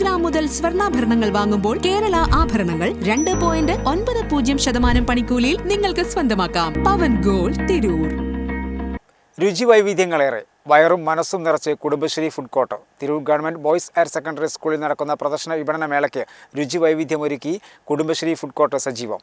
Gram മുതൽ സ്വർണാഭരണങ്ങൾ വാങ്ങുമ്പോൾ കേരള ആഭരണങ്ങൾ രണ്ട് പോയിന്റ് ഒൻപത് പൂജ്യം ശതമാനം പണിക്കൂലിയിൽ നിങ്ങൾക്ക് സ്വന്തമാക്കാം. പവൻ ഗോൾഡ് തിരൂർ. രുചി വൈവിധ്യങ്ങളേറെ. വയറും മനസ്സും നിറച്ച് Kudumbashree food court. Tirur government boys higher secondary സ്കൂളിൽ നടക്കുന്ന പ്രദർശന വിപണന മേളയ്ക്ക് രുചി വൈവിധ്യമൊരുക്കി കുടുംബശ്രീ ഫുഡ് കോർട്ട് സജീവം.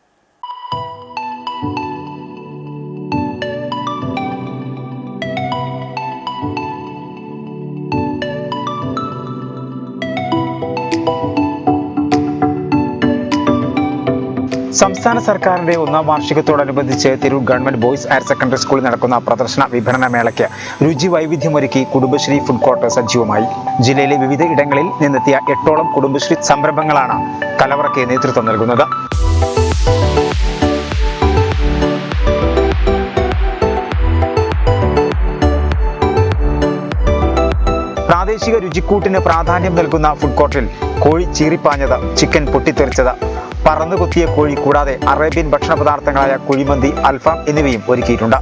സംസ്ഥാന സർക്കാരിന്റെ ഒന്നാം വാർഷികത്തോടനുബന്ധിച്ച് Tirur government boys higher secondary സ്കൂളിൽ നടക്കുന്ന പ്രദർശന വിപണന മേളയ്ക്ക് രുചി വൈവിധ്യമൊരുക്കി കുടുംബശ്രീ ഫുഡ് കോർട്ട് സജീവമായി. ജില്ലയിലെ വിവിധ ഇടങ്ങളിൽ നിന്നെത്തിയ എട്ടോളം കുടുംബശ്രീ സംരംഭങ്ങളാണ് കലവറയ്ക്ക് നേതൃത്വം നൽകുന്നത്. പ്രാദേശിക രുചിക്കൂട്ടിന് പ്രാധാന്യം നൽകുന്ന ഫുഡ് കോർട്ടിൽ കോഴി ചീറിപ്പാഞ്ഞത് ചിക്കൻ പൊട്ടിത്തെറിച്ചത് പറന്നു കുത്തിയ കോഴി കൂടാതെ അറേബ്യൻ ഭക്ഷണ പദാർത്ഥങ്ങളായ കുഴിമന്തി അൽഫാം എന്നിവയും ഒരുക്കിയിട്ടുണ്ട്.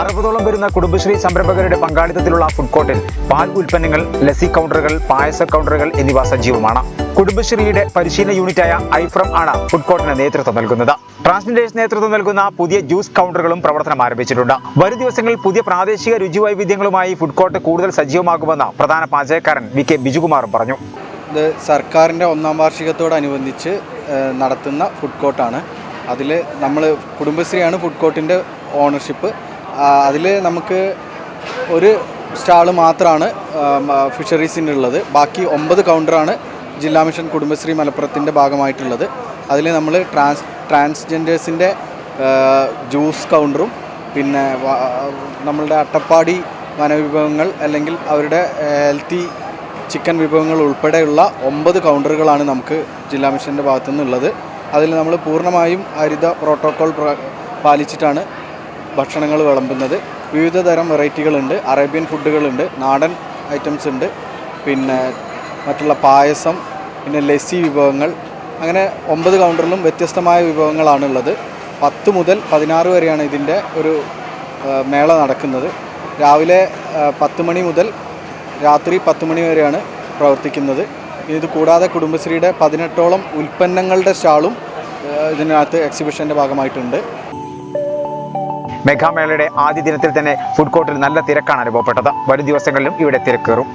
അറുപതോളം വരുന്ന കുടുംബശ്രീ സംരംഭകരുടെ പങ്കാളിത്തത്തിലുള്ള ഫുഡ് കോർട്ടിൽ പാൽ ഉൽപ്പന്നങ്ങൾ ലസി കൗണ്ടറുകൾ പായസ കൗണ്ടറുകൾ എന്നിവ സജീവമാണ്. കുടുംബശ്രീയുടെ പരിശീലന യൂണിറ്റായ ഐഫ്രം ആണ് ഫുഡ് കോർട്ടിന് നേതൃത്വം നൽകുന്നത്. ട്രാൻസ്ജെൻഡേഴ്സ് നേതൃത്വം നൽകുന്ന പുതിയ ജ്യൂസ് കൗണ്ടറുകളും പ്രവർത്തനം ആരംഭിച്ചിട്ടുണ്ട്. വരും ദിവസങ്ങളിൽ പുതിയ പ്രാദേശിക രുചി വൈവിധ്യങ്ങളുമായി ഫുഡ് കോർട്ട് കൂടുതൽ സജീവമാകുമെന്ന് പ്രധാന പാചകക്കാരൻ വി കെ ബിജുകുമാറും പറഞ്ഞു. ഇത് സർക്കാരിന്റെ ഒന്നാം വാർഷികത്തോടനുബന്ധിച്ച് നടത്തുന്ന ഫുഡ് കോർട്ടാണ് അതിൽ നമ്മൾ കുടുംബശ്രീയാണ് ഫുഡ് കോർട്ടിന്റെ ഓണർഷിപ്പ് അതിൽ നമുക്ക് ഒരു സ്റ്റാൾ മാത്രമാണ് ഫിഷറീസിന്റെ ഉള്ളത് ബാക്കി ഒമ്പത് കൗണ്ടറാണ് ജില്ലാ മിഷൻ കുടുംബശ്രീ മലപ്പുറത്തിന്റെ ഭാഗമായിട്ടുള്ളത്. അതിൽ നമ്മൾ ട്രാൻസ് ട്രാൻസ്ജെൻഡേഴ്സിന്റെ ജ്യൂസ് കൗണ്ടറും പിന്നെ നമ്മളുടെ അട്ടപ്പാടി വനവിഭവങ്ങൾ അല്ലെങ്കിൽ അവരുടെ ഹെൽത്തി ചിക്കൻ വിഭവങ്ങൾ ഉൾപ്പെടെയുള്ള ഒമ്പത് കൗണ്ടറുകളാണ് നമുക്ക് ജില്ലാ മിഷന്റെ ഭാഗത്തു നിന്നുള്ളത് അതിൽ നമ്മൾ പൂർണമായും ഹരിത പ്രോട്ടോക്കോൾ പാലിച്ചിട്ടാണ് ഭക്ഷണങ്ങൾ വിളമ്പുന്നത്. വിവിധ തരം വെറൈറ്റികളുണ്ട് അറേബ്യൻ ഫുഡുകളുണ്ട് നാടൻ ഐറ്റംസ് ഉണ്ട്. പിന്നെ മറ്റുള്ള പായസം പിന്നെ ലസ്സി വിഭവങ്ങൾ അങ്ങനെ ഒമ്പത് കൗണ്ടറിലും വ്യത്യസ്തമായ വിഭവങ്ങളാണുള്ളത്. പത്ത് മുതൽ പതിനാറ് വരെയാണ് ഇതിന്റെ ഒരു മേള നടക്കുന്നത്. രാവിലെ പത്ത് മണി മുതൽ രാത്രി പത്ത് മണി വരെയാണ് പ്രവർത്തിക്കുന്നത്. ഇത് കൂടാതെ കുടുംബശ്രീയുടെ പതിനെട്ടോളം ഉൽപ്പന്നങ്ങളുടെ സ്റ്റാളും ഇതിനകത്ത് എക്സിബിഷന്റെ ഭാഗമായിട്ടുണ്ട്. മെഗാമേളയുടെ ആദ്യ ദിനത്തിൽ തന്നെ ഫുഡ് കോർട്ടിൽ നല്ല തിരക്കാണ് അനുഭവപ്പെട്ടത്. വരും ദിവസങ്ങളിലും ഇവിടെ തിരക്കേറും.